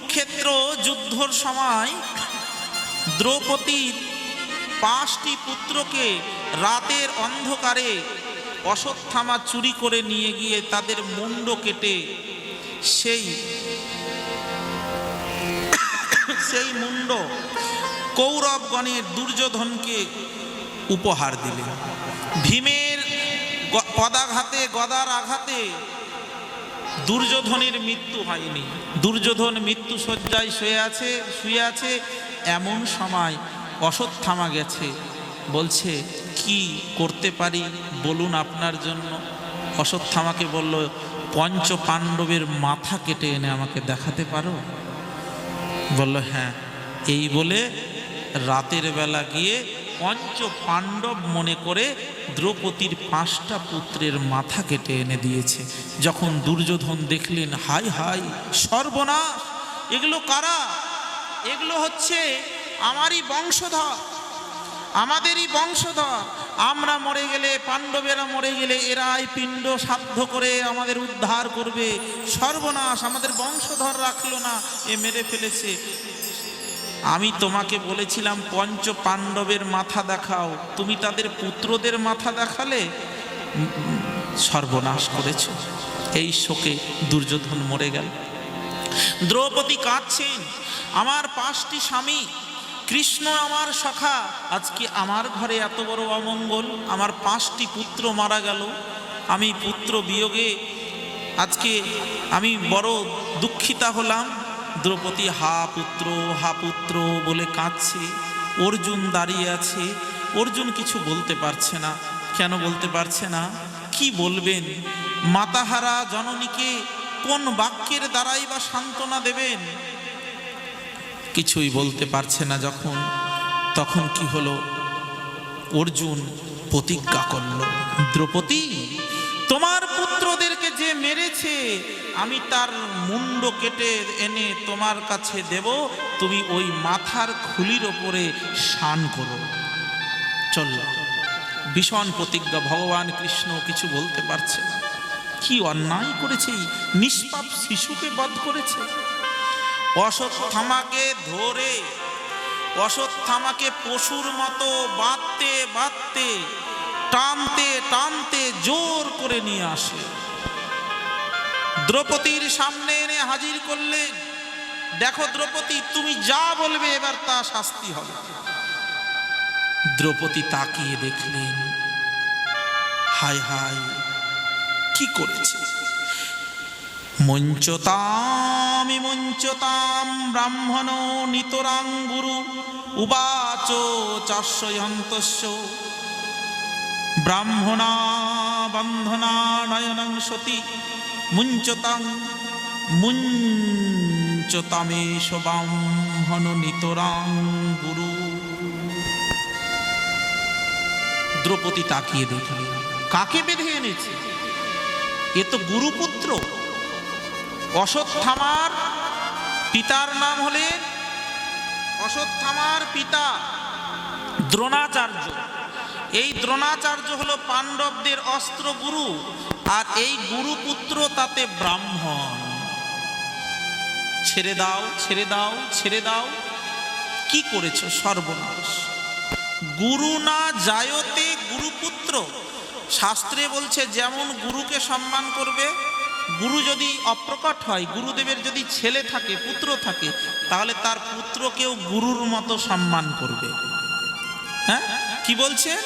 কুরুক্ষেত্র যুদ্ধর সময় দ্রৌপদীর পাঁচটি পুত্রকে রাতের অন্ধকারে অশ্বত্থামা চুরি করে নিয়ে গিয়ে তাদের মুন্ড কেটে সেই সেই মুন্ড কৌরবগণের দুর্যোধনকে উপহার দিলেন। ভীমের পদাঘাতে, গদার আঘাতে দুর্যোধনের মৃত্যু হয়নি। দুর্যোধন মৃত্যু শয্যায় শুয়ে আছে শুয়ে আছে, এমন সময় অশ্বত্থামা গেছে, বলছে, কি করতে পারি বলুন আপনার জন্য? অশ্বত্থামাকে বলল পঞ্চ পাণ্ডবের মাথা কেটে এনে আমাকে দেখাতে পারো? বলল হ্যাঁ। এই বলে রাতের বেলা গিয়ে পঞ্চ পাণ্ডব মনে করে দ্রৌপদীর পাঁচটা পুত্রের মাথা কেটে এনে দিয়েছে। যখন দুর্যোধন দেখলেন, হাই হাই, সর্বনাশ! এগুলো কারা? এগুলো হচ্ছে আমারই বংশধর। আমাদেরই বংশধর। আমরা মরে গেলে, পাণ্ডবেরা মরে গেলে, এরাই পিণ্ড সাধ্য করে আমাদের উদ্ধার করবে। সর্বনাশ! আমাদের বংশধর রাখল না। এ মেরে ফেলেছে। আমি তোমাকে বলেছিলাম পঞ্চ পাণ্ডবের মাথা দেখাও। তুমি তাদের পুত্রদের মাথা দেখালে? সর্বনাশ করেছ। এই শোকে দুর্যোধন মরে গেল। দ্রৌপদী কাঁদছেন, আমার পাঁচটি স্বামী, কৃষ্ণ আমার সখা, আজকে আমার ঘরে এত বড় অমঙ্গল, আমার পাঁচটি পুত্র মারা গেল। আমি পুত্র বিয়োগে, আজকে আমি বড় দুঃখিতা হলাম দ্রৌপদী, হা পুত্র হা পুত্র বলে কাঁদছে। অর্জুন দাঁড়িয়ে আছে। অর্জুন কিছু বলতে পারছে না। কেন বলতে পারছে না? কি বলবেন? মাতাহারা জননীকে কোন বাক্যের দ্বারাই বা সান্ত্বনা দেবেন? কিছুই বলতে পারছে না যখন। তখন কি হলো? অর্জুন প্রতিজ্ঞা করল, দ্রৌপদী, তোমার যে মেরেছে, আমি তার মুন্ড কেটে এনে তোমার কাছে দেব। তুমি ওই মাথার খুলির ওপরে শান করো। চলল ভীষণ প্রতিজ্ঞা, ভগবান কৃষ্ণ কিছু বলতে পারছে না। কি অন্যায় করেছে নিষ্পাপ শিশুকে বধ করেছে? অশ্বত্থামাকে ধরে অশ্বত্থামাকে পশুর মতো বাঁধতে বাঁধতে, টানতে টানতে জোর করে নিয়ে আসে। দ্রৌপদীর সামনে এনে হাজির করলেন। দেখো দ্রৌপদী, তুমি যা বলবে এবার তা শাস্তি হবে। দ্রৌপদী তাকিয়ে দেখলেন হায় হায় কি করেছে? মঞ্চতামি মঞ্চতাম ব্রাহ্মণ নিতরাং গুরু, উবাচ চাষ্যন্তস্য ব্রাহ্মণা বন্ধনা নয়নং সতী। মুঞ্চতাং মুঞ্চতামেশ ব্রাহ্মণ নিতরাং গুরু। দ্রৌপদী তাকিয়ে দেখলেন, কাকে বেঁধে এনেছে? এ তো গুরুপুত্র। অশ্বত্থামার পিতার নাম হলেন অশ্বত্থামার পিতা দ্রোণাচার্য। এই দ্রোণাচার্য হলো পাণ্ডবদের অস্ত্র গুরু। আর এই গুরুপুত্র তাতে ব্রাহ্মণ। ছেড়ে দাও ছেড়ে দাও ছেড়ে দাও। কি করেছ সর্বনাশ? গুরু না জায়তে গুরুপুত্র? শাস্ত্রে বলছে, যেমন গুরুকে সম্মান করবে, গুরু যদি অপ্রকট হয়, গুরুদেবের যদি ছেলে থাকে, পুত্র থাকে, তাহলে তার পুত্রকেও গুরুর মতো সম্মান করবে। হ্যাঁ? কি বলছে?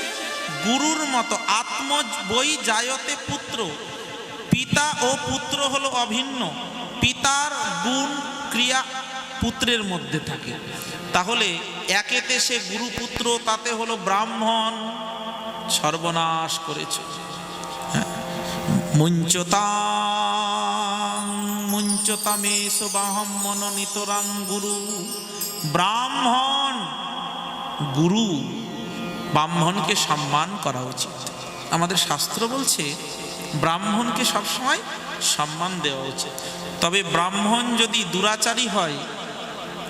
গুরুর মতো আত্ম বই জায়তে পুত্র। পিতা ও পুত্র হলো অভিন্ন। পিতার গুণ ক্রিয়া পুত্রের মধ্যে থাকে। তাহলে একেতে সে গুরুপুত্র, তাতে হলো ব্রাহ্মণ। সর্বনাশ করেছে। মুঞ্চতাং মুঞ্চতামেশ মনোনীতরাং গুরু। ব্রাহ্মণ, গুরু ব্রাহ্মণকে সম্মান করা উচিত। আমাদের শাস্ত্র বলছে, ব্রাহ্মণকে সবসময় সম্মান দেওয়া উচিত। তবে ব্রাহ্মণ যদি দুরাচারী হয়,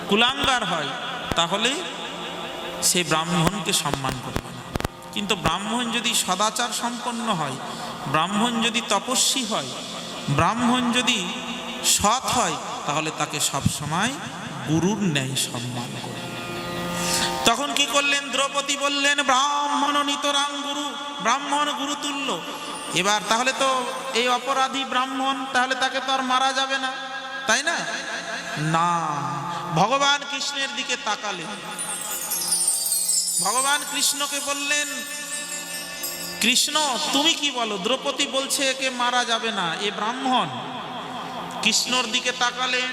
কুলাঙ্গার হয়, তাহলে সে ব্রাহ্মণকে সম্মান করবে না। কিন্তু ব্রাহ্মণ যদি সদাচার সম্পন্ন হয়, ব্রাহ্মণ যদি তপস্বী হয়, ব্রাহ্মণ যদি সৎ হয়, তাহলে তাকে সব সময় গুরুর ন্যায় সম্মান কি করলেন, দ্রৌপদী বললেন, ব্রাহ্মণ নিতরাং গুরু, ব্রাহ্মণ গুরু তুল্য। এবার তাহলে তো এই অপরাধী ব্রাহ্মণ, তাহলে তাকে তো আর মারা যাবে না, তাই না? না, ভগবান কৃষ্ণের দিকে তাকালেন। ভগবান কৃষ্ণকে বললেন, কৃষ্ণ, তুমি কি বলো? দ্রৌপদী বলছে একে মারা যাবে না, এ ব্রাহ্মণ। কৃষ্ণর দিকে তাকালেন,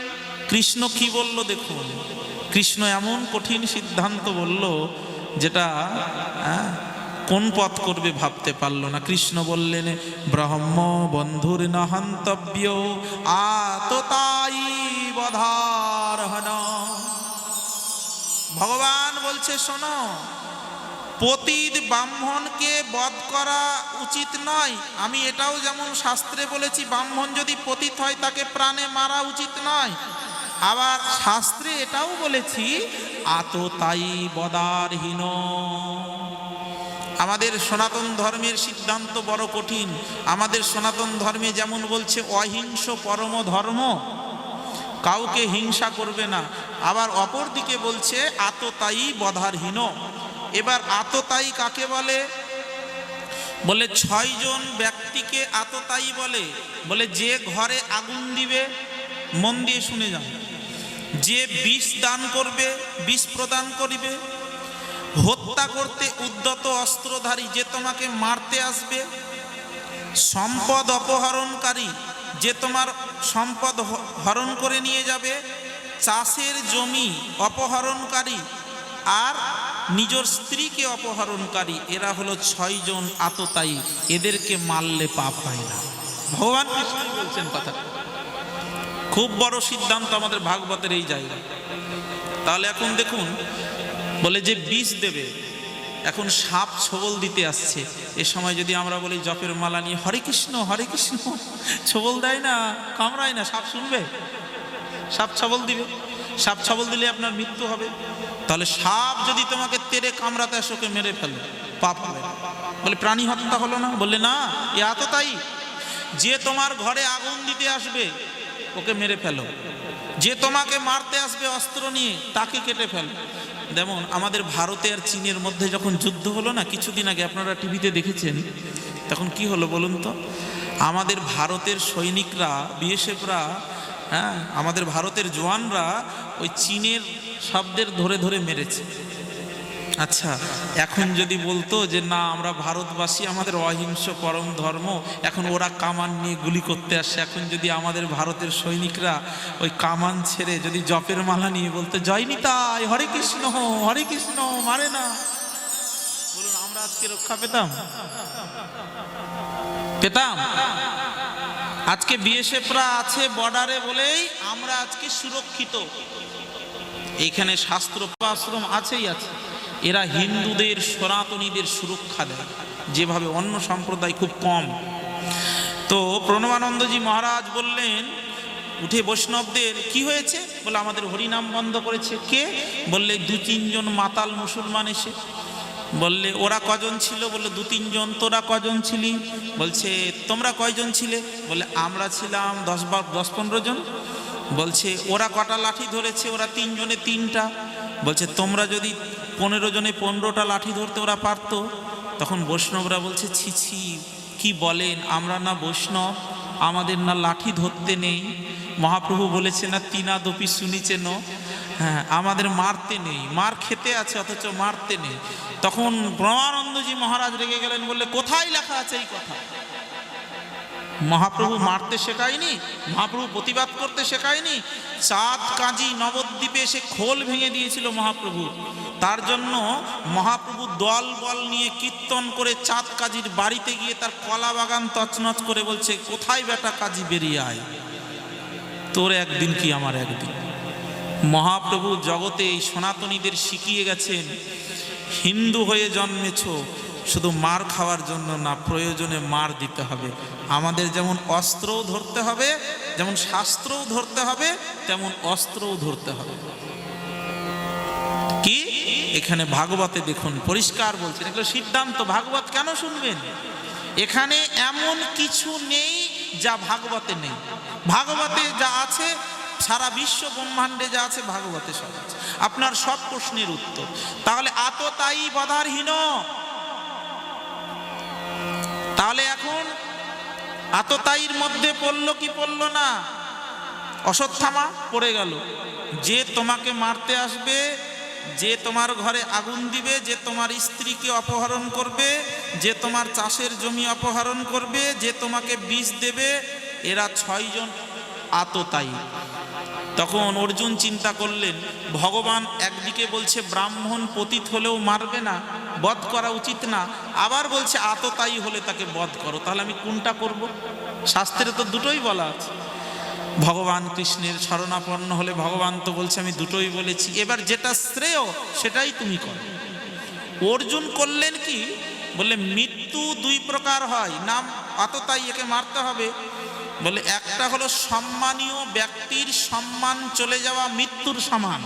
কৃষ্ণ কি বলল দেখুন। কৃষ্ণ এমন কঠিন সিদ্ধান্ত বলল যেটা হ্যাঁ, কোন পথ করবে ভাবতে পারল না। কৃষ্ণ বললেন ব্রহ্ম বন্ধুর নহন্তব্য আততাই ভগবান বলছে শোনো পতিত ব্রাহ্মণকে বধ করা উচিত নয়। আমি এটাও যেমন শাস্ত্রে বলেছি ব্রাহ্মণ যদি পতিত হয় তাকে প্রাণে মারা উচিত নয়। আবার শাস্ত্রে এটাও বলেছি আততাই বদারহীন। আমাদের সনাতন ধর্মের সিদ্ধান্ত বড় কঠিন। আমাদের সনাতন ধর্মে যেমন বলছে, অহিংস পরম ধর্ম। কাউকে হিংসা করবে না। আবার অপর দিকে বলছে আততাই বধারহীন এবার আততাই কাকে বলে? বলে ছয়জন ব্যক্তিকে আততাই বলে। বলে, যে ঘরে আগুন দিবে, মন দিয়ে শুনে যান যে বিষ দান করবে, বিষ প্রদান করিবে। হত্যা করতে উদ্যত অস্ত্রধারী যে তোমাকে মারতে আসবে, সম্পদ অপহরণকারী যে তোমার সম্পদ হরণ করে নিয়ে যাবে, চাষের জমি অপহরণকারী আর নিজের স্ত্রীকে অপহরণকারী, এরা হলো ছয়জন আততায়ী, এদেরকে মারলে পাপ হয় না। ভগবান কৃষ্ণ বলছেন কথা খুব বড় সিদ্ধান্ত আমাদের ভাগবতের এই জায়গা। তাহলে এখন দেখুন, বলে যে বিষ দেবে, এখন সাপ ছবল দিতে আসছে। এ সময় যদি আমরা বলি, জপের মালা নিয়ে হরে কৃষ্ণ হরে কৃষ্ণ। ছবল দেয় না, কামড়ায় না, সাপ শুনবে? সাপ ছবল দিবে। সাপ ছবল দিলে আপনার মৃত্যু হবে। তাহলে সাপ যদি তোমাকে তেরে কামড়াতে আসে মেরে ফেলে। পাপ হবে বলে, প্রাণী হত্যা হলো না? বললে, না, এ এত তাই। যে তোমার ঘরে আগুন দিতে আসবে ওকে মেরে ফেলো। যে তোমাকে মারতে আসবে অস্ত্র নিয়ে, তাকে কেটে ফেলো। যেমন আমাদের ভারতে আর চীনের মধ্যে যখন যুদ্ধ হলো না, কিছুদিন আগে আপনারা টিভিতে দেখেছেন, তখন কি হলো বলুন তো? আমাদের ভারতের সৈনিকরা, বিএসএফরা হ্যাঁ আমাদের ভারতের জওয়ানরা ওই চীনের শব্দের ধরে ধরে মেরেছে। আচ্ছা এখন যদি বলতো যে না, আমরা ভারতবাসী, আমাদের অহিংস পরম ধর্ম, এখন ওরা কামান নিয়ে গুলি করতে আসে। এখন যদি আমাদের ভারতের সৈনিকরা ওই কামান ছেড়ে যদি জপের মালা নিয়ে বলতে, জয় নিতাই, হরে কৃষ্ণ হরে কৃষ্ণ, মারে না। বলুন, আমরা আজকে রক্ষা পেতাম? পেতাম? আজকে বিএসএফরা আছে বর্ডারে বলেই আমরা আজকে সুরক্ষিত। এইখানে শাস্ত্র আশ্রম আছেই, আছে। এরা হিন্দুদের সনাতনীদের সুরক্ষা দেয়, যেভাবে অন্য সম্প্রদায় খুব কম। তো প্রণবানন্দজি মহারাজ বললেন, উঠে বৈষ্ণবদের কি হয়েছে? বলে, আমাদের হরিনাম বন্ধ করেছে। কে? বললে, দু তিনজন মাতাল মুসলমান এসে। বললে, ওরা কজন ছিল? বললে, দু তিনজন, তোরা কজন ছিলি? বলছে, তোমরা কয়জন ছিলে? বলে আমরা ছিলাম দশ বার দশ পনেরো জন। বলছে, ওরা কটা লাঠি ধরেছে? ওরা তিনজনে তিনটা। বলছে, তোমরা যদি পনেরো জনে পনেরোটা লাঠি ধরতে ওরা পারতো। তখন বৈষ্ণবরা বলছে, ছি ছি, কি বলেন? আমরা না বৈষ্ণব, আমাদের না লাঠি ধরতে নেই। মহাপ্রভু বলেছে, না তিনা দপি শুনিছেন হ্যাঁ আমাদের মারতে নেই। মার খেতে আছে, অথচ মারতে নেই। তখন ব্রহ্মানন্দজি মহারাজ রেগে গেলেন, বললে, কোথায় লেখা আছে এই কথা? মহাপ্রভু মারতে শেখায়নি, মহাপ্রভু প্রতিবাদ করতে শেখায়নি, চাঁদ কাজী নবদ্বীপে এসে খোল ভেঙে দিয়েছিল মহাপ্রভু। তার জন্য মহাপ্রভু দল বল নিয়ে কীর্তন করে চাঁদ কাজীর বাড়িতে গিয়ে তার কলা বাগান তছনছ করে বলছে, কোথায় বেটা কাজী বেরিয়ে আয়? তোর একদিন কি আমার একদিন? মহাপ্রভু জগতে এই সনাতনীদের শিখিয়ে গেছেন, হিন্দু হয়ে জন্মেছ শুধু মার খাওয়ার জন্য না, প্রয়োজনে মার দিতে হবে। আমাদের যেমন অস্ত্রও ধরতে হবে, যেমন শাস্ত্রও ধরতে হবে, তেমন অস্ত্রও ধরতে হবে। কি? এখানে ভাগবতে দেখুন, পরিষ্কার বলছেন। এগুলো সিদ্ধান্ত, ভাগবত কেন শুনবেন? এখানে এমন কিছু নেই যা ভাগবতে নেই। ভাগবতে যা আছে, সারা বিশ্ব ব্রহ্মাণ্ডে যা আছে, ভাগবতে সব আছে। আপনার সব প্রশ্নের উত্তর। তাহলে আত তাই বধারহীন তাহলে এখন আততায়ীর মধ্যে পড়ল কি পড়ল না? অশ্বত্থামা পড়ে গেল। যে তোমাকে মারতে আসবে, যে তোমার ঘরে আগুন দিবে, যে তোমার স্ত্রীকে অপহরণ করবে, যে তোমার চাষের জমি অপহরণ করবে, যে তোমাকে বিষ দেবে, এরা ছয়জন আততায়ী। তখন অর্জুন চিন্তা করলেন, ভগবান একদিকে বলছে ব্রাহ্মণ পতিত হলেও মারবে না, বধ করা উচিত না, আবার বলছে আততায়ী হলে তাকে বধ করো, তাহলে আমি কোনটা করব? শাস্ত্রে তো দুটোই বলা আছে। ভগবান কৃষ্ণের শরণাপন্ন হলে ভগবান তো বলছে, আমি দুটোই বলেছি, এবার যেটা শ্রেয় সেটাই তুমি করো। অর্জুন করলেন কি? বললে মৃত্যু দুই প্রকার হয়, নাম আততাই একে মারতে হবে বলে, একটা হলো সম্মানীয় ব্যক্তির সম্মান চলে যাওয়া মৃত্যুর সমান।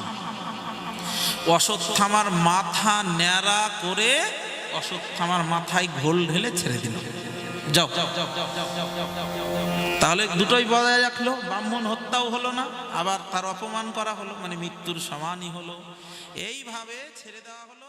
অশ্বত্থামার মাথা ন্যাড়া করে অশ্বত্থামার মাথায় ঘোল ঢেলে ছেড়ে দিল। যাও। তাহলে দুটোই বজায় রাখল, ব্রাহ্মণ হত্যাও হলো না, আবার তার অপমান করা হলো মানে মৃত্যুর সমানই হলো। এইভাবে ছেড়ে দেওয়া হলো।